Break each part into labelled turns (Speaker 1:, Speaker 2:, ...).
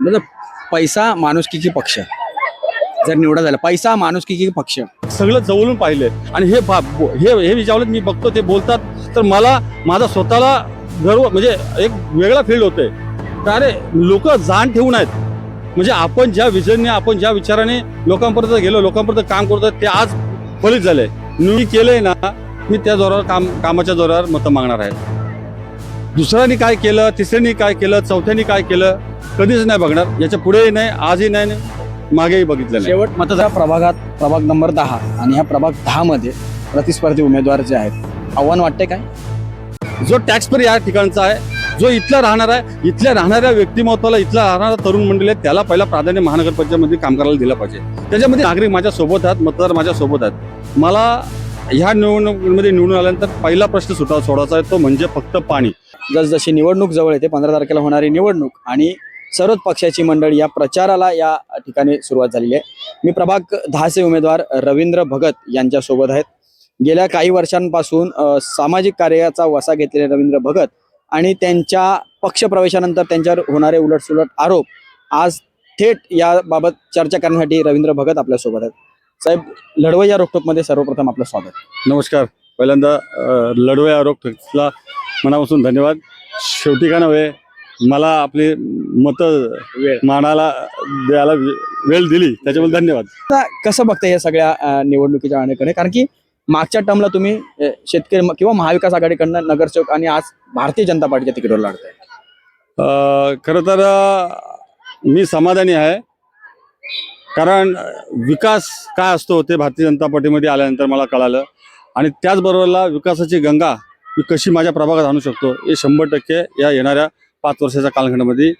Speaker 1: म्हणजे पैसा माणुसकी की पक्ष. जर निवडा झाला पैसा माणुसकी की पक्ष.
Speaker 2: सगळं जवळून पाहिले आणि हे बा- बो- हे हे विचारलं मी बघतो ते बोलतात. तर मला माझा स्वतःला गर्व म्हणजे एक वेगळा फील्ड होतोय. तर अरे लोक जाण ठेवून आहेत. म्हणजे आपण ज्या विजनने आपण ज्या विचाराने लोकांपर्यंत गेलो लोकांपर्यंत काम करतो ते आज फलित झालंय. मी केलंय ना मी त्या जोरावर काम कामाच्या जोरावर मतं मागणार आहे. दुसऱ्यांनी काय केलं तिसऱ्यांनी काय केलं चौथ्यांनी काय केलं कधीच नाही बघणार. याच्या पुढेही नाही आजही नाही मागेही बघितलं नाही.
Speaker 1: शेवट मतदार प्रभागात प्रभाग नंबर दहा आणि ह्या प्रभाग दहा मध्ये प्रतिस्पर्धी उमेदवार जे आहेत आव्हान वाटते काय?
Speaker 2: जो टॅक्स पर या ठिकाणचा आहे जो इथला राहणार आहे इथल्या राहणाऱ्या व्यक्तिमत्वाला इथला राहणारा तरुण मंडळी आहे त्याला पहिला प्राधान्य महानगरपालिकेमध्ये काम करायला दिलं पाहिजे. त्याच्यामध्ये नागरिक माझ्या सोबत आहेत मतदार माझ्या सोबत आहेत. मला ह्या निवडणुकीमध्ये निवडून आल्यानंतर पहिला प्रश्न सुटा सोडायचा आहे तो म्हणजे फक्त पाणी.
Speaker 1: जसजशी निवडणूक जवळ येते पंधरा तारखेला होणारी निवडणूक आणि सर्वच पक्षाची मंडळी या प्रचाराला या ठिकाणी सुरुवात झालेली आहे. मी प्रभाग दहाचे उमेदवार रवींद्र भगत यांच्या सोबत आहेत. गेल्या काही वर्षांपासून सामाजिक कार्याचा वसा घेतलेले रवींद्र भगत आणि त्यांच्या पक्षप्रवेशानंतर त्यांच्यावर होणारे उलटसुलट आरोप आज थेट याबाबत चर्चा करण्यासाठी रवींद्र भगत आपल्यासोबत आहेत. साहेब लढवई या रोखटोकमध्ये सर्वप्रथम आपलं स्वागत.
Speaker 2: नमस्कार. पहिल्यांदा अं, लढवय आरोग्यला मनापासून धन्यवाद. शेवटी का नव्हे मला आपली मतं मांडायला द्यायला वेळ दिली. त्याच्याबद्दल धन्यवाद.
Speaker 1: आता कसं बघताय या सगळ्या अ, निवडणुकीच्या अनेकडे कारण की मागच्या टर्मला तुम्ही अ, शेतकरी म- किंवा महाविकास आघाडीकडनं नगरसेवक आणि आज भारतीय जनता पार्टीच्या तिकीटवर लढताय.
Speaker 2: अ, खरं तर अ, मी समाधानी आहे. कारण विकास काय असतो ते भारतीय जनता पार्टीमध्ये आल्यानंतर मला कळालं. आणि त्याचबरोबरला विकासाची गंगा मी कशी माझ्या प्रभागात आणू शकतो हे शंभर टक्के या येणाऱ्या पाच वर्षाच्या कालखंडामध्ये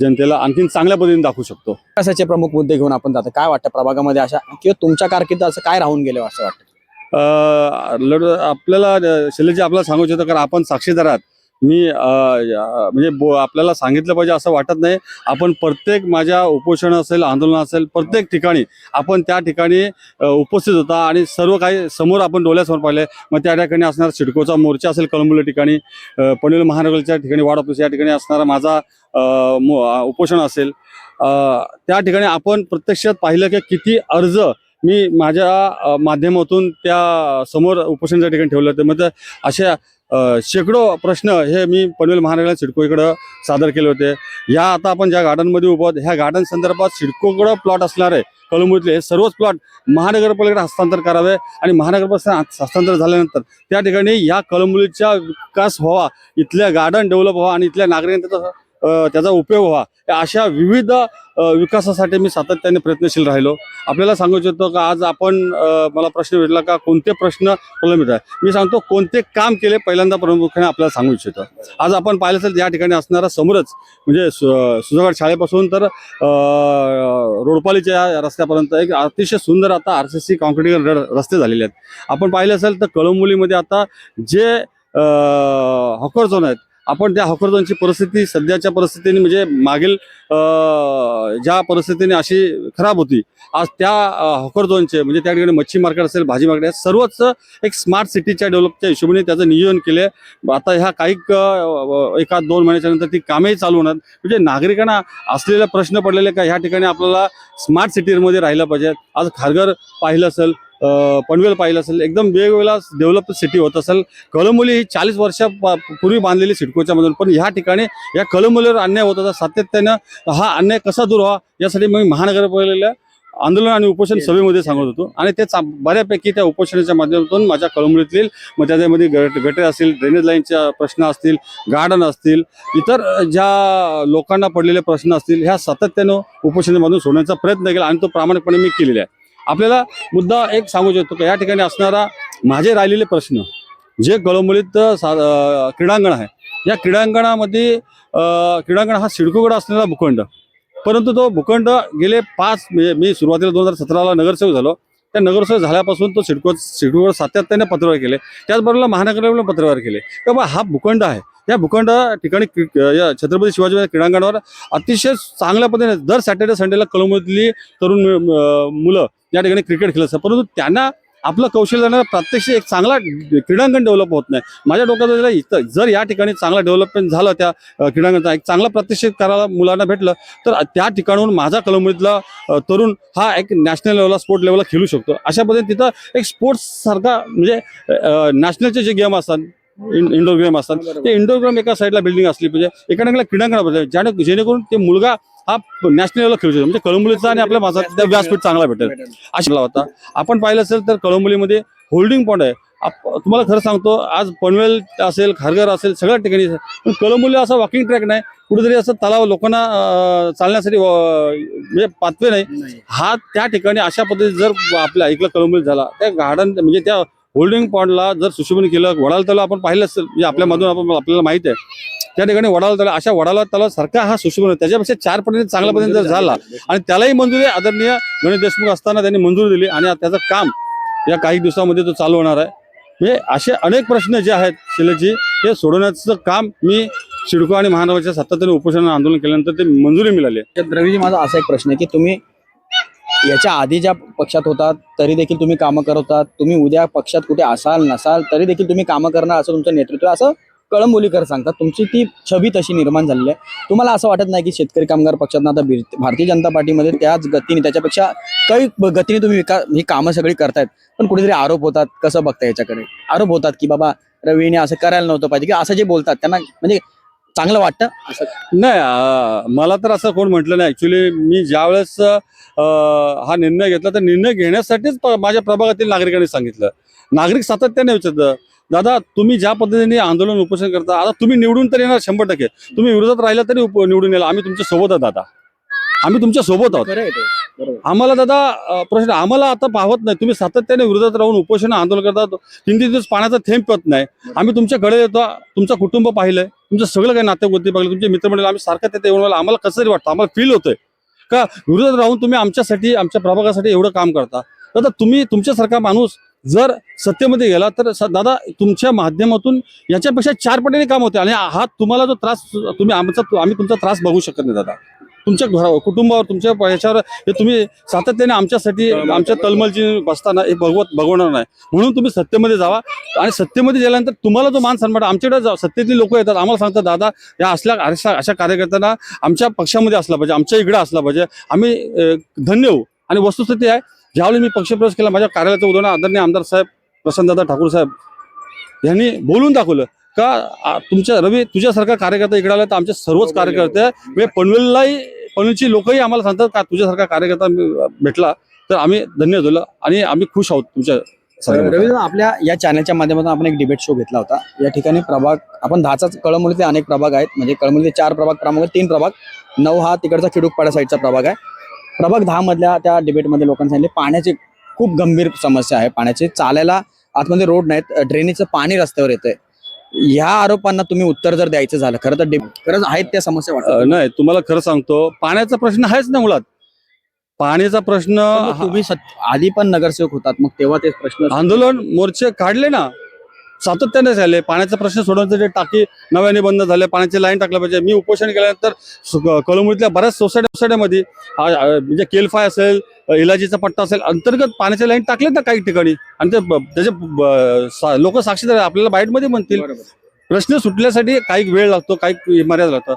Speaker 2: जनतेला आणखीन चांगल्या पद्धतीने दाखवू शकतो.
Speaker 1: विकासाचे प्रमुख मुद्दे घेऊन आपण जातो. काय वाटतं प्रभागामध्ये अशा किंवा तुमच्या कारकिर्दीत असं काय राहून गेलं असं वाटतं?
Speaker 2: अ, लढ आपल्याला अ, शैलेशजी आपल्याला सांगू इच्छितो कारण आपण साक्षीदार आहात. मी म्हणजे बो आपल्याला सांगितलं पाहिजे असं वाटत नाही. आपण प्रत्येक माझ्या उपोषण असेल आंदोलन असेल प्रत्येक ठिकाणी आपण त्या ठिकाणी उपस्थित होता आणि सर्व काही समोर आपण डोळ्यासमोर पाहिले. मग त्या ठिकाणी असणारा सिडकोचा मोर्चा असेल कळंबुल्या ठिकाणी पनवेल महानगरच्या ठिकाणी वाड ऑफिस या ठिकाणी असणारा माझा मो- उपोषण असेल. त्या ठिकाणी आपण प्रत्यक्षात पाहिलं की किती अर्ज मी माझ्या माध्यमातून त्या समोर उपोषणाच्या ठिकाणी ठेवलं होतं. मग अशा शेकडो प्रश्न हे मी पनवेल महानगर सिडकोईकडं सादर केले होते. या आता आपण ज्या गार्डनमध्ये उभं आहोत ह्या गार्डन संदर्भात सिडकोकडं प्लॉट असणार आहे हे सर्वच प्लॉट महानगरपालिकेकडे हस्तांतर करावे आणि महानगरपालिका हस्तांतर झाल्यानंतर त्या ठिकाणी या कळंबुलीचा विकास व्हावा इथल्या गार्डन डेव्हलप व्हावा आणि इथल्या नागरिकांचा त्याचा उपयोग व्हा. अशा विविध विकासासाठी मी सातत्याने प्रयत्नशील राहिलो. आपल्याला सांगू इच्छितो का आज आपण मला प्रश्न भेटला का कोणते प्रश्न प्रलंबित आहे मी सांगतो कोणते काम केले पहिल्यांदा प्रमुखाने आपल्याला सांगू इच्छितो. आज आपण पाहिलं असेल या ठिकाणी असणारा समोरच म्हणजे सु- सुजागड शाळेपासून तर रोडपालीच्या रस्त्यापर्यंत एक अतिशय सुंदर आता आर सी सी कॉन्क्रीट रस्ते झालेले आहेत. आपण पाहिले असेल तर कळंबोलीमध्ये आता जे हॉकर झोन आहेत आपण त्या हॉकरजोनची परिस्थिती सध्याच्या परिस्थितीने म्हणजे मागील ज्या परिस्थितीने अशी खराब होती आज त्या हॉकरजोनचे म्हणजे त्या ठिकाणी मच्छी मार्केट असेल भाजी मार्केट असेल सर्वच एक स्मार्ट सिटीच्या डेव्हलपच्या हिशोबाने त्याचं नियोजन केले. आता ह्या काही एका दोन महिन्याच्या नंतर ती कामेही चालू होणार. म्हणजे नागरिकांना असलेले प्रश्न पडलेले का ह्या ठिकाणी आपल्याला स्मार्ट सिटीमध्ये राहिलं पाहिजे. आज खारघर पाहिलं असेल पनवेल पाहिलं असेल एकदम वेगवेगळा डेव्हलप सिटी होत असेल. कळमुली ही चाळीस वर्षा पूर्वी बांधलेली सिडकोच्या मधून पण ह्या ठिकाणी या कळमुलीवर अन्याय होत होता. सातत्यानं हा अन्याय कसा दूर व्हा यासाठी मी महानगरपालिकेला आंदोलन आणि उपोषण सभेमध्ये सांगत होतो. आणि ते बऱ्यापैकी त्या उपोषणाच्या माध्यमातून माझ्या कळमुळीतील मग त्याच्यामध्ये गट गटे असतील ड्रेनेज लाईनच्या प्रश्न असतील गार्डन असतील इतर ज्या लोकांना पडलेले प्रश्न असतील ह्या सातत्यानं उपोषणामधून सोडण्याचा प्रयत्न केला आणि तो प्रामाणिकपणे मी केलेला आहे. आपल्याला मुद्दा एक सांगू शकतो की? या ठिकाणी असणारा माझे राहिलेले प्रश्न जे कळंबोलीत सा क्रीडांगण आहे. या क्रीडांगणामध्ये क्रीडांगण हा सिडकोगड असलेला भूखंड. परंतु तो भूखंड गेले पाच म्हणजे मी सुरुवातीला दोन हजार सतराला नगरसेवक झालो. त्या नगरसेवक झाल्यापासून तो सिडको सिडकोवर सातत्याने पत्रव्यवहार केले. त्याचबरोबर महानगराला पत्रव्यवहार केले. तर हा भूखंड आहे. या भूखंड ठिकाणी क्रि- या छत्रपती शिवाजी क्रीडांगणावर अतिशय चांगल्या पद्धतीने दर सॅटर्डे संडेला कळंबोलीतली तरुण मुलं या ठिकाणी क्रिकेट खेळत असतात. परंतु त्यांना आपलं कौशल्य प्रत्यक्ष एक चांगला क्रीडांगण डेव्हलप होत नाही. माझ्या डोक्यात जर इथं जर या ठिकाणी चांगला डेव्हलपमेंट झालं त्या क्रीडांगणचा एक चांगला प्रत्यक्ष करायला मुलांना भेटलं तर त्या ठिकाणून माझा कलमुळीतला तरुण हा एक नॅशनल लेवलला स्पोर्ट लेवलला खेळू शकतो. अशा पद्धतीने तिथं एक स्पोर्ट्स सारखा म्हणजे नॅशनलचे जे गेम असतात इंडोर गेम असतात. ते इंडोर गेम एका साईडला बिल्डिंग असली पाहिजे. एका ठिकाणी क्रीडांगण पाहिजे. ज्याने जेणेकरून ते मुलगा हा नॅशनल लेवलला खेळू शकतो म्हणजे कळंबोलीचा आणि आपल्या माझा त्या व्यासपीठ चांगला भेटेल. अशा होता आपण पाहिलं असेल तर कळंबोलीमध्ये होल्डिंग पॉईंट आहे. तुम्हाला खरं सांगतो आज पनवेल असेल खारघर असेल सगळ्या ठिकाणी पण कळंबोली असा वॉकिंग ट्रॅक नाही. कुठेतरी असं तलाव लोकांना चालण्यासाठी म्हणजे पाथवे नाही. हा त्या ठिकाणी अशा पद्धतीने जर आपल्या ऐकलं कळंबोली झाला त्या गार्डन म्हणजे त्या होल्डिंग पॉईंटला जर सुशोभन केलं वडाल तलाव आपण पाहिलं असेल म्हणजे आपल्यामधून आपण आपल्याला माहीत आहे. त्या ठिकाणी वडाल तलाव अशा वडाला तलाव सारखा हा सुशोभन त्याच्यापेक्षा चार पटीने चांगल्या पद्धतीने जर झाला आणि त्यालाही मंजुरी आदरणीय गणेश देशमुख असताना त्यांनी मंजुरी दिली आणि त्याचं काम या काही दिवसामध्ये तो चालू होणार आहे. म्हणजे असे अनेक प्रश्न जे आहेत शिलेजी हे सोडवण्याचं काम मी सिडको आणि महानगरच्या सातत्याने उपोषण आंदोलन केल्यानंतर ते मंजुरी मिळाली आहे.
Speaker 1: रवीजी माझा असा एक प्रश्न आहे की तुम्ही याच्या आधी ज्या पक्षात होतात तरी देखील तुम्ही कामं करत होतात. तुम्ही उद्या पक्षात कुठे असाल नसाल तरी देखील तुम्ही कामं करणार असं तुमचं नेतृत्व असं कळंबोलीकर सांगतात. तुमची ती छबी तशी निर्माण झालेली आहे. तुम्हाला असं वाटत नाही की शेतकरी कामगार पक्षात आता भारतीय जनता पार्टीमध्ये त्याच गतीने त्याच्यापेक्षा काही गतीने तुम्ही विका ही कामं सगळी करतायत. पण कुठेतरी आरोप होतात. कसं बघता याच्याकडे? आरोप होतात की बाबा रवीने असं करायला नव्हतं पाहिजे. की असं जे बोलतात त्यांना म्हणजे चांगलं वाटतं? असं
Speaker 2: नाही अं, मला तर असं कोण म्हटलं नाही. ऍक्च्युली मी ज्यावेळेस अं, हा निर्णय घेतला तर निर्णय घेण्यासाठीच प- माझ्या प्रभागातील नागरिकांनी सांगितलं. नागरिक सातत्याने विचारतं दादा तुम्ही ज्या पद्धतीने आंदोलन उपोषण करता आता तुम्ही निवडून तर येणार शंभर टक्के. तुम्ही विरोधात राहिला तरी उप- निवडून येणार. आम्ही तुमच्यासोबत आहोत दादा. आम्ही तुमच्यासोबत आहोत.
Speaker 1: खरं आहे ते.
Speaker 2: आम्हाला दादा प्रश्न आम्हाला आता पाहत नाही. तुम्ही सातत्याने विरोधात राहून उपोषण आंदोलन करतात. तीन तीन दिवस पाण्याचा थेंब पत नाही. आम्ही तुमच्याकडे येतो. तुमचं कुटुंब पाहिलंय. तुमचं सगळं काही नातेगोती पाहिलं. तुमचे मित्रमंडळ आम्ही सारखं तिथे येऊन आम्हाला कसं तरी वाटतं? आम्हाला फील होतंय. का विरोधात राहून तुम्ही आमच्यासाठी आमच्या प्रभागासाठी एवढं काम करता? दादा तुम्ही तुमच्यासारखा माणूस जर सत्तेमध्ये गेला तर दादा तुमच्या माध्यमातून याच्यापेक्षा चार पटीने काम होते. आणि हा तुम्हाला जो त्रास तुम्ही आमचा आम्ही तुमचा त्रास बघू शकत नाही दादा. तुमच्या घर कुटुंबावर तुमच्या याच्यावर हे तुम्ही सातत्याने आमच्यासाठी आमच्या तळमळची बसताना हे भगवत भगवणार नाही. म्हणून तुम्ही सत्तेमध्ये जावा. आणि सत्तेमध्ये गेल्यानंतर तुम्हाला जो मान सन्मान आमच्याकडे जा- सत्तेतली लोक येतात. आम्हाला सांगतात दादा या असल्या अशा अशा कार्यकर्त्यांना आमच्या पक्षामध्ये असला पाहिजे आमच्या इकडे असला पाहिजे. आम्ही धन्य होऊ. आणि वस्तुस्थिती आहे ज्यावेळी मी पक्षप्रवेश केला माझ्या कार्यालयाचं उदाहरण आदरणीय आमदार साहेब प्रसन्नदादा ठाकूर साहेब यांनी बोलून दाखवलं का तुमच्या रवी तुझ्यासारखा कार्यकर्ता इकडे आला तर आमचे सर्वच कार्यकर्ते म्हणजे पनवेललाही पनवेलची लोकही आम्हाला सांगतात का तुझ्यासारखा कार्यकर्ता भेटला तर आम्ही धन्य झालो आणि आम्ही खुश आहोत तुमच्या सारख्या
Speaker 1: रवी आपल्या या चॅनलच्या माध्यमातून आपण एक डिबेट शो घेतला होता. या ठिकाणी प्रभाग आपण दहाचाच कळमनुरीचे अनेक प्रभाग आहेत. म्हणजे कळमनुरीचे चार प्रभाग प्रमुख तीन प्रभाग नऊ हा तिकडचा खिडूकपाडा साईडचा प्रभाग आहे. प्रभाग दहा मधल्या त्या डिबेटमध्ये लोकांनी सांगितले पाण्याची खूप गंभीर समस्या आहे. पाण्याची चालायला आतमध्ये रोड नाहीत. ड्रेनेजचं पाणी रस्त्यावर येतंय. ह्या आरोपांना तुम्ही उत्तर जर द्यायचं झालं खरं तर खरंच आहेत त्या समस्या
Speaker 2: नाही तुम्हाला खरं सांगतो पाण्याचा प्रश्न आहेच ना मुळात. पाण्याचा प्रश्न
Speaker 1: तुम्ही आधी पण नगरसेवक होतात मग तेव्हा ते प्रश्न
Speaker 2: आंदोलन मोर्चे काढले ना सातत्याने झाले. पाण्याचा प्रश्न सोडवण्याचे जे टाकी नव्याने बंद झाले पाण्याची लाईन टाकलं पाहिजे. मी उपोषण केल्यानंतर सु- कळंबीतल्या बऱ्याच सोसायटी आ- म्हणजे केलफाय असेल इलाजीचा पट्टा असेल अंतर्गत पाण्याच्या लाईन टाकलेत ना काही ठिकाणी. आणि ते त्याचे लोक साक्षीदार. आपल्याला बाईटमध्ये म्हणतील. प्रश्न सुटण्यासाठी काही वेळ लागतो काही मर्यादा लागतं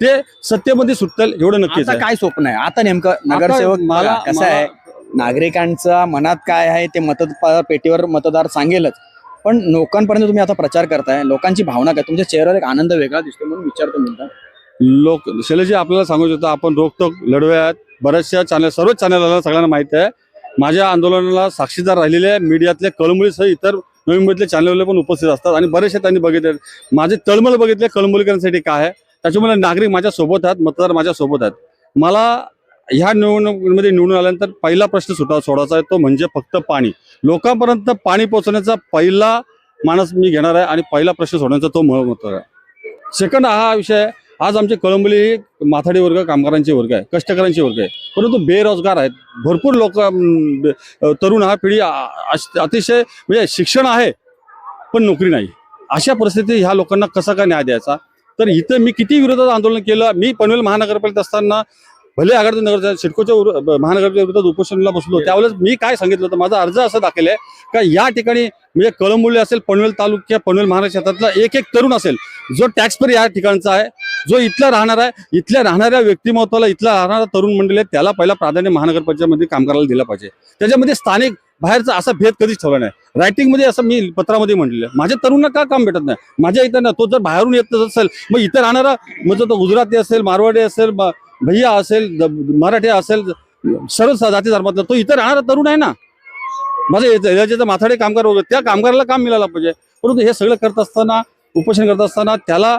Speaker 2: ते सत्तेमध्ये सुटतील एवढं नक्कीच
Speaker 1: काय स्वप्न आहे आता नेमकं नगरसेवक
Speaker 2: मला
Speaker 1: कसं आहे? नागरिकांच्या मनात काय आहे? ते मत पेटीवर मतदार सांगेलच. पण लोकांपर्यंत तुम्ही आता प्रचार करताय लोकांची भावना काय? तुमच्या चेहऱ्यावर एक आनंद वेगळा दिसतो म्हणून विचारतो म्हणता
Speaker 2: लोक शैलेजी आपल्याला सांगू शकतो आपण रोखटोक लढवयात. बऱ्याचशा चॅनल सर्वच चॅनलला सगळ्यांना माहिती आहे. माझ्या आंदोलनाला साक्षीदार राहिलेले मीडियातले कळमुळीसह इतर नवी मुंबईतले चॅनलवाले पण उपस्थित असतात आणि बरेचसे त्यांनी बघितले माझे तळमळ बघितले कळंबोलीकरांसाठी काय आहे? त्याच्यामुळे नागरिक माझ्या सोबत आहेत मतदार माझ्या सोबत आहेत. मला ह्या निवडणुकीमध्ये निवडून आल्यानंतर पहिला प्रश्न सुटा सोडायचा आहे तो म्हणजे फक्त पाणी. लोकांपर्यंत पाणी पोहोचवण्याचा पहिला माणूस मी घेणार आहे आणि पहिला प्रश्न सोडण्याचा तो महत्त्व आहे. सेकंड हा विषय आज आमचे कळंबली ही माथाडी वर्ग कामगारांचे वर्ग आहे कष्टकऱ्यांचे वर्ग आहे. परंतु बेरोजगार आहेत. भरपूर लोक तरुण हा पिढी अतिशय म्हणजे शिक्षण आहे पण नोकरी नाही. अशा परिस्थितीत ह्या लोकांना कसा काय न्याय द्यायचा? तर इथं मी किती विरोधात आंदोलन केलं? मी पनवेल महानगरपालिकेत असताना भले आघाडी नगर सिडकोच्या महानगरच्या विरोधात उपोषणाला बसलो त्यावेळेस मी काय सांगितलं होतं? माझा अर्ज असं दाखल आहे का या ठिकाणी म्हणजे कळंबोली असेल पनवेल तालुक्या पनवेल महाराष्ट्र क्षेत्रातला एक एक तरुण असेल जो टॅक्सपेर या ठिकाणचा आहे जो इथला राहणार आहे इथल्या राहणाऱ्या व्यक्तिमत्वाला इथला राहणारा तरुण मंडळी आहे त्याला पहिला प्राधान्य महानगरपालिकेमध्ये काम करायला दिलं पाहिजे. त्याच्यामध्ये स्थानिक बाहेरचा असा भेद कधीच ठेवला नाही. रायटिंगमध्ये असं मी पत्रामध्ये म्हटलेलं आहे. माझ्या तरुणांना का काम भेटत नाही? माझ्या इथं ना तो जर बाहेरून येत असेल मग इथं राहणारा म्हणजे तो गुजराती असेल मारवाडी असेल भैया असेल मराठी असेल सर्व जाती धर्मातला तो इथं राहणारा तरुण आहे ना. माझं याच्याचं माथाडे कामगार वगैरे त्या कामगाराला काम मिळालं पाहिजे. परंतु हे सगळं करत असताना उपोषण करत असताना त्याला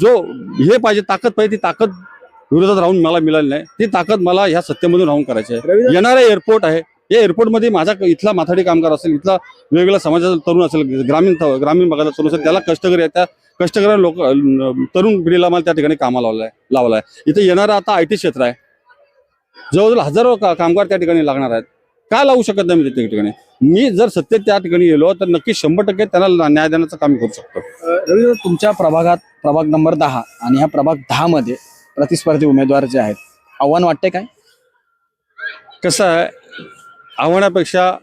Speaker 2: जो हे पाहिजे ताकद पाहिजे ती ताकद विरोधात राहून मला मिळाली नाही. ती ताकद मला ह्या सत्तेमधून राहून करायची आहे. येणारा एअरपोर्ट आहे. या एअरपोर्टमध्ये माझा इथला माथाडी कामगार असेल इथला वेगवेगळ्या समाजाचा तरुण असेल ग्रामीण ग्रामीण भागाचा तरुण असेल त्याला कष्टकरी आहे त्या. कष्टकरी लोक तरुण पिढीला मला त्या ठिकाणी कामाला लावलाय लावलाय. इथे येणारा आता आय टी क्षेत्र आहे. जवळजवळ हजारो का- कामगार त्या ठिकाणी लागणार आहेत. का लावू शकत नाही मी त्या ठिकाणी? मी जर सत्तेत त्या ठिकाणी गेलो तर नक्की शंभर टक्के त्यांना न्याय देण्याचं काम करू शकतो.
Speaker 1: रवी तुमच्या प्रभागात प्रभाग नंबर दहा आणि ह्या प्रभाग दहा मध्ये प्रतिस्पर्धी उमेदवार जे आहेत आव्हान वाटते काय?
Speaker 2: कसं आहे आव्हानापेक्षा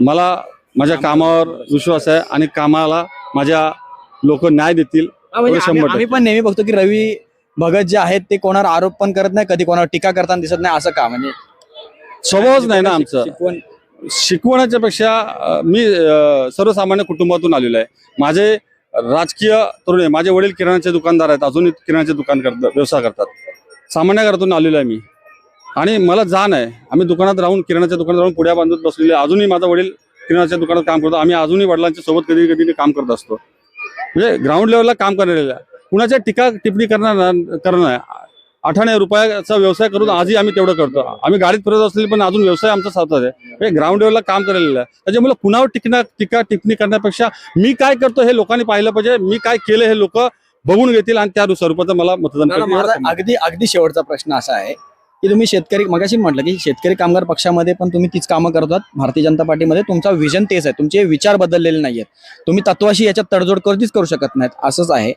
Speaker 2: मला माझ्या कामावर विश्वास आहे आणि कामाला माझ्या लोक न्याय देतील.
Speaker 1: म्हणजे आम्ही पण नेहमी बघतो की रवी भगत जे आहेत ते कोणावर आरोप पण करत नाही कधी कोणावर टीका करताना दिसत नाही असं का? म्हणजे
Speaker 2: स्वभावच नाही ना आमचं.
Speaker 1: शिकवण
Speaker 2: शिकवण्याच्या पेक्षा मी सर्वसामान्य कुटुंबातून आलेलो आहे. माझे राजकीय तरुण आहे. माझे वडील किराणाचे दुकानदार आहेत. अजूनही किराणाचे दुकान करतात व्यवसाय करतात. सामान्य घरातून आलेलो आहे मी. आणि मला जाण आहे. आम्ही दुकानात राहून किराणाच्या दुकानात राहून पुढ्या बांधत बसलेले. अजूनही माझा वडील किराणाच्या दुकानात काम करतो. आम्ही अजूनही वडिलांच्या सोबत कधी कधी काम करत असतो. म्हणजे ग्राउंड लेवलला काम आहे कुणाच्या टीका टिप्पणी करणार करणं आठाणे रुपयाचा व्यवसाय करून आजही आम्ही तेवढं करतो. आम्ही गाडीत फिरत असलेली पण अजून व्यवसाय आमचा साधत आहे. म्हणजे ग्राउंड लेवलला काम केलेलं आहे त्याच्यामुळे कुणावर टिकणा टीका टिप्पणी करण्यापेक्षा मी काय करतो हे लोकांनी पाहिलं पाहिजे. मी काय केलं हे लोक बघून घेतील आणि त्या स्वरूपाचं मला मतदान
Speaker 1: अगदी अगदी शेवटचा प्रश्न असा आहे. की तुम्ही शेतकरी मगाशी म्हटलं की शेतकरी कामगार पक्षामध्ये पण तुम्ही तीच कामं करतात भारतीय जनता पार्टीमध्ये तुमचा विजन तेच आहे. तुमचे विचार बदललेले नाहीयेत. तुम्ही तत्वाशी याच्यात तडजोड कधीच करू शकत नाहीत. असंच आहे.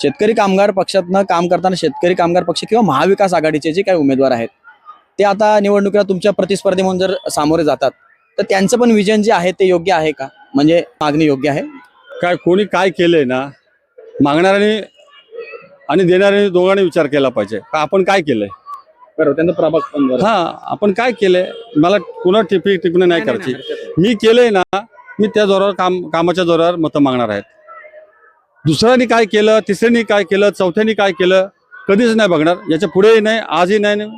Speaker 1: शेतकरी कामगार पक्षातनं काम करताना शेतकरी कामगार पक्ष किंवा महाविकास आघाडीचे जे काही उमेदवार आहेत ते आता निवडणुकीला तुमच्या प्रतिस्पर्धी म्हणून जर सामोरे जातात तर त्यांचं पण विजन जे आहे ते योग्य आहे का? म्हणजे मागणी योग्य आहे?
Speaker 2: काय कोणी काय केलंय ना मागणाऱ्याने आणि देणाऱ्याने दोघांनी विचार केला पाहिजे. का आपण काय केलंय?
Speaker 1: बरोबर त्यांचा प्रभाग पण
Speaker 2: हा आपण काय केलंय? मला कुणा टिपी टिप्पणी नाही करायची. मी केलंय ना मी त्या जोरावर काम कामाच्या जोरावर मतं मागणार आहेत. दुसऱ्यांनी काय केलं तिसऱ्यांनी काय केलं चौथ्यांनी काय केलं कधीच नाही बघणार. याच्या पुढेही नाही आजही नाही आणि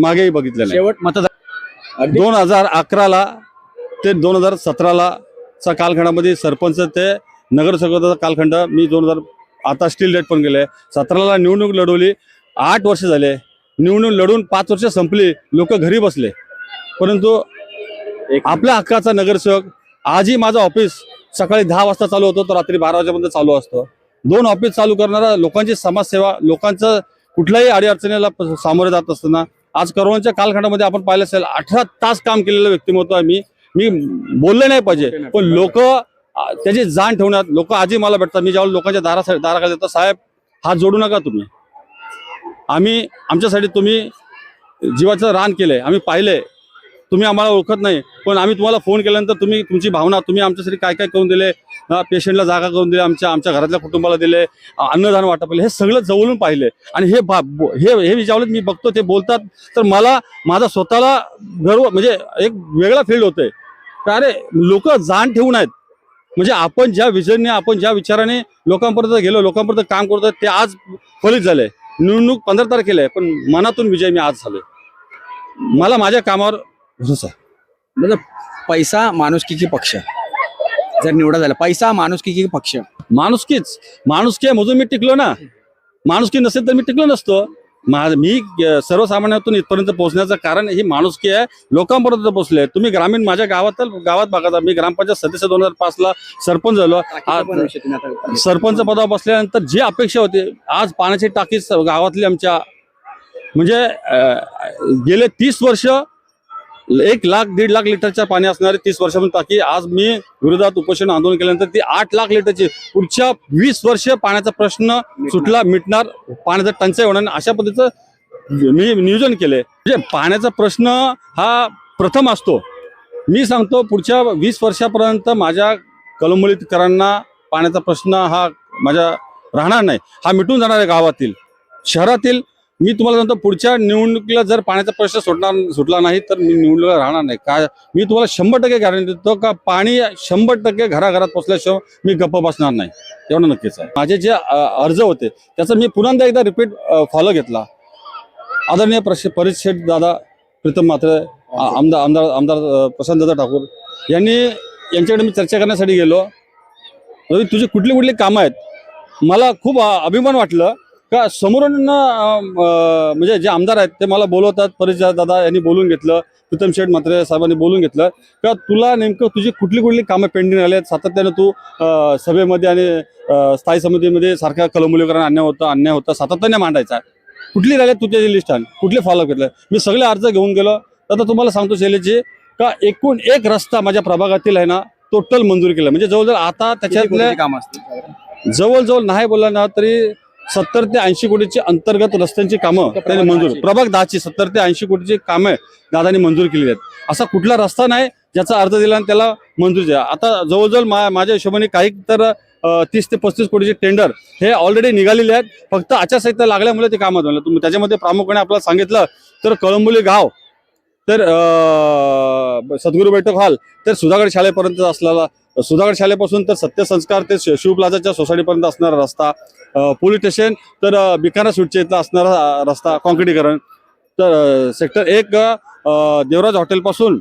Speaker 2: मागेही बघितलं नाही.
Speaker 1: शेवट मतदार अगदी
Speaker 2: दोन हजार अकराला ते दोन हजार सतराला चा कालखंडामध्ये सरपंच ते नगरसेवकाचा कालखंड मी दोन हजार आता स्टील डेट पण गेले सतराला निवडणूक लढवली. आठ वर्ष झाले. निवडणूक लढून पाच वर्ष संपली लोक घरी बसले. परंतु आपल्या हक्काचा नगरसेवक आजही माझं ऑफिस सकाळी दहा वाजता चालू होतं तर रात्री बारा वाजेपर्यंत चालू असतं. दोन ऑफिस चालू करणारा लोकांची समाजसेवा लोकांचं कुठल्याही अडीअडचणीला सामोरे जात असताना आज करोनाच्या कालखंडामध्ये आपण पाहिलं असेल अठरा तास काम केलेलं व्यक्तिमत्व आहे मी. मी बोलले नाही पाहिजे पण लोक त्याची जाण ठेवण्यात लोक आजही मला भेटतात. मी ज्यावेळेस लोकांच्या दारा दाराखाली येतो साहेब हात जोडू नका तुम्ही. आम्ही आमच्यासाठी तुम्ही जीवाचं रान केलं आहे आम्ही पाहिलंय. तुम्ही आम्हाला ओळखत नाही पण आम्ही तुम्हाला फोन केल्यानंतर तुम्ही तुमची भावना तुम्ही आमच्यासाठी काय काय करून दिले? पेशंटला जागा करून दिले आमच्या आमच्या घरातल्या कुटुंबाला दिले अन्नदान वाटप हे सगळं जवळून पाहिले आणि हे भा- हे हे ज्यावेळेस मी बघतो ते बोलतात तर मला माझा स्वतःला गर्व म्हणजे एक वेगळा फील्ड होतोय. का अरे लोक जाण ठेवून आहेत. म्हणजे आपण ज्या विजनने आपण ज्या विचाराने लोकांपर्यंत गेलो लोकांपर्यंत काम करतो ते आज फलित झालंय. निवडणूक पंधरा तारखेला आहे पण मनातून विजय मी आज झालोय. मला माझ्या कामावर भरोसा आहे.
Speaker 1: म्हणजे पैसा माणुसकी की पक्ष. जर निवडा झाला पैसा माणुसकी की पक्ष.
Speaker 2: माणुसकीच. माणुसकी आहे म्हणून मी टिकलो ना. माणुसकी नसेल तर मी टिकलो नसतो. मा- मी सर्वसामान्यातून इथपर्यंत पोहोचण्याचं कारण ही माणुसकी आहे. लोकांपर्यंत पोहोचले तुम्ही ग्रामीण माझ्या गावात गावात बघा मी ग्रामपंचायत सदस्य दोन हजार पाच ला सरपंच झालो. सरपंच पदावर बसल्यानंतर जी अपेक्षा होती आज पाण्याची टाकी गावातली आमच्या म्हणजे गेले तीस वर्ष एक लाख दीड लाख लिटरच्या पाणी असणारी तीस वर्षापासून टाकी आज मी विरोधात उपोषण आंदोलन केल्यानंतर ती आठ लाख लिटरची पुढच्या वीस वर्ष पाण्याचा प्रश्न सुटला मिटणार पाण्याचा टंचाई होणार अशा पद्धतीचं मी नियोजन केले म्हणजे पाण्याचा प्रश्न हा प्रथम असतो. मी सांगतो पुढच्या वीस वर्षापर्यंत माझ्या कलमुलीतकरांना पाण्याचा प्रश्न हा माझ्या राहणार नाही. हा मिटून जाणार आहे गावातील शहरातील मी तुम्हाला सांगतो पुढच्या निवडणुकीला जर पाण्याचा प्रश्न सुटणार सुटला नाही तर मी निवडणुकीला राहणार नाही. का मी तुम्हाला शंभर टक्के गॅरंटी देतो का पाणी शंभर टक्के घराघरात पोचल्याशिवाय मी गप्प बसणार नाही. एवढं नक्कीच आहे. माझे जे अर्ज होते त्याचा मी पुन्हा एकदा रिपीट फॉलो घेतला. आदरणीय प्रश परिषद दादा प्रीतम मात्रे आमदार आमदार आमदार अ, प्रशांतदादा ठाकूर यांनी यांच्याकडे मी चर्चा करण्यासाठी गेलो. म्हणजे तुझे तुझी कुठली कुठली कामं आहेत? मला खूप अभिमान वाटलं. का समोरून म्हणजे जे आमदार आहेत ते मला बोलवतात. परिषद दादा यांनी बोलून घेतलं. प्रीतम शेठ मात्रे साहेबांनी बोलून घेतलं. का तुला नेमकं तुझी कुठली कुठली कामं पेंडिंग आली आहेत सातत्यानं तू सभेमध्ये आणि स्थायी समितीमध्ये सारख्या कलमुलीकरण अन्याय होता अन्याय होता सातत्याने मांडायचा कुठली राहिली तुझ्याची लिस्ट आण. कुठले फॉलो घेतलं? मी सगळे अर्ज घेऊन गेलो. तर आता तुम्हाला सांगतो शैलेशजी का एकूण एक रस्ता माझ्या प्रभागातील आहे ना टोटल मंजूर केला. म्हणजे जवळजवळ आता त्याच्यातले
Speaker 1: काम असतील?
Speaker 2: जवळजवळ नाही बोलला ना तरी सत्तर ते ऐंशी कोटीची अंतर्गत रस्त्यांची कामं त्यांनी मंजूर. प्रभाग दहाची सत्तर ते ऐंशी कोटीची कामं दादानी मंजूर केलेली आहेत. असा कुठला रस्ता नाही ज्याचा अर्ज दिला आणि त्याला मंजूर द्या आता जवळजवळ मा- माझ्या हिशोबाने काही तर तीस ते पस्तीस कोटीचे टेंडर हे ऑलरेडी निघालेले आहेत. फक्त आचारसंहिता लागल्यामुळे ते कामात तुम्ही त्याच्यामध्ये प्रामुख्याने आपल्याला सांगितलं तर कळंबोली गाव तर सद्गुरू बैठक हॉल तर सुधागड शाळेपर्यंत असलेला सुधागड शाळेपासून तर सत्यसंस्कार ते शिव प्लाझाच्या सोसायटीपर्यंत असणारा रस्ता पोलीस स्टेशन तर बिकाना स्वीटच्या इथला असणारा रस्ता कॉन्क्रिटीकरण. तर सेक्टर एक देवराज हॉटेलपासून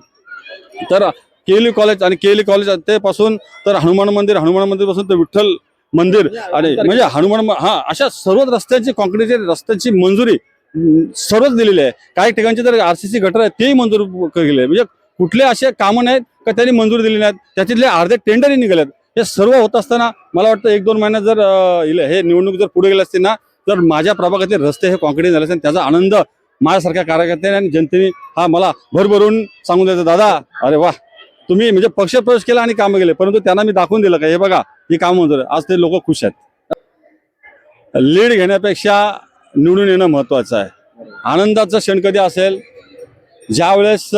Speaker 2: तर केली कॉलेज आणि केली कॉलेज ते पासून तर हनुमान मंदिर हनुमान मंदिरपासून तर विठ्ठल मंदिर आणि म्हणजे हनुमान हा अशा सर्वच रस्त्यांची कॉन्क्रीटची रस्त्यांची मंजुरी सर्वच दिलेले आहे. काही ठिकाणचे तर आरसीसी गटर आहेत तेही मंजूर केलेले आहे म्हणजे कुठले असे कामं नाहीत का त्यांनी मंजुरी दिली नाहीत. त्याच्यातले अर्धे टेंडरही निघालेत. हे सर्व होत असताना मला वाटतं एक दोन महिन्यात जर इले- हे निवडणूक जर पुढे गेले असते ना तर माझ्या प्रभागातील रस्ते हे कॉन्क्रीट झाले असते त्याचा आनंद माझ्यासारख्या कार्यकर्त्यांनी आणि जनतेने हा मला भरभरून सांगून द्यायचा दादा अरे वा तुम्ही म्हणजे पक्ष प्रवेश केला आणि कामं केले परंतु त्यांना मी दाखवून दिलं का? हे बघा ही कामं मंजूर आज ते लोक खुश आहेत. लीड घेण्यापेक्षा निवडून येणं महत्वाचं आहे. आनंदाचा क्षण कधी असेल ज्यावेळेस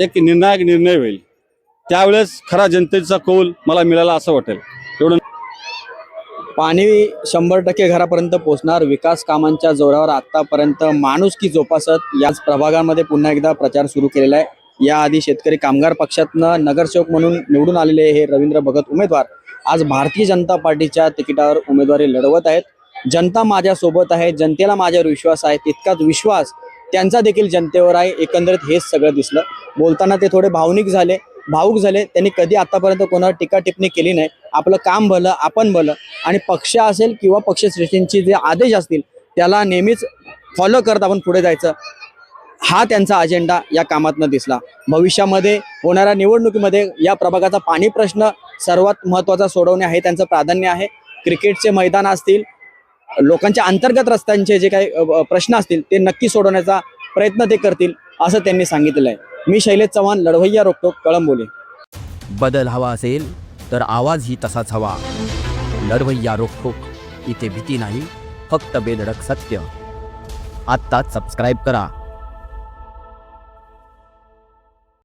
Speaker 2: एक निर्णायक निर्णय होईल त्यावेळेस खरा जनतेचा कौल मला मिळाला असं वाटेल. एवढं
Speaker 1: पाणी शंभर टक्के घरापर्यंत पोहोचणार विकास कामांच्या जोरावर आतापर्यंत माणूस की जोपासत याच प्रभागामध्ये पुन्हा एकदा प्रचार सुरू केलेला आहे. याआधी शेतकरी कामगार पक्षातनं नगरसेवक म्हणून निवडून आलेले हे रवींद्र भगत उमेदवार आज भारतीय जनता पार्टीच्या तिकिटावर उमेदवारी लढवत आहेत. जनता माझ्यासोबत आहे जनतेला माझ्यावर विश्वास आहे तितकाच विश्वास त्यांचा देखील जनतेवर आहे. एकंदरीत हेच सगळं दिसलं. बोलताना ते थोडे भावनिक झाले भाऊक झाले. त्यांनी कधी आतापर्यंत कोणावर टीका टिप्पणी केली नाही. आपलं काम भलं आपण भलं. आणि पक्ष असेल किंवा पक्षश्रेष्ठींचे जे आदेश असतील त्याला नेहमीच फॉलो करत आपण पुढे जायचं. हा त्यांचा अजेंडा या कामातनं दिसला. भविष्यामध्ये होणाऱ्या निवडणुकीमध्ये या प्रभागाचा पाणी प्रश्न सर्वात महत्त्वाचा सोडवणे हे त्यांचं प्राधान्य आहे. क्रिकेटचे मैदान असतील लोकांच्या अंतर्गत रस्त्यांचे जे काही प्रश्न असतील ते नक्की सोडवण्याचा प्रयत्न ते करतील असं त्यांनी सांगितलेलं आहे. मी शैलेश चव्हाण लढवय्या रोखतो कळंबोली.
Speaker 3: बदल हवा असेल तर आवाजही तसाच हवा. लढवय्या रोखोक इथे भीती नाही फक्त बेधडक सत्य. आत्ताच सबस्क्राईब करा.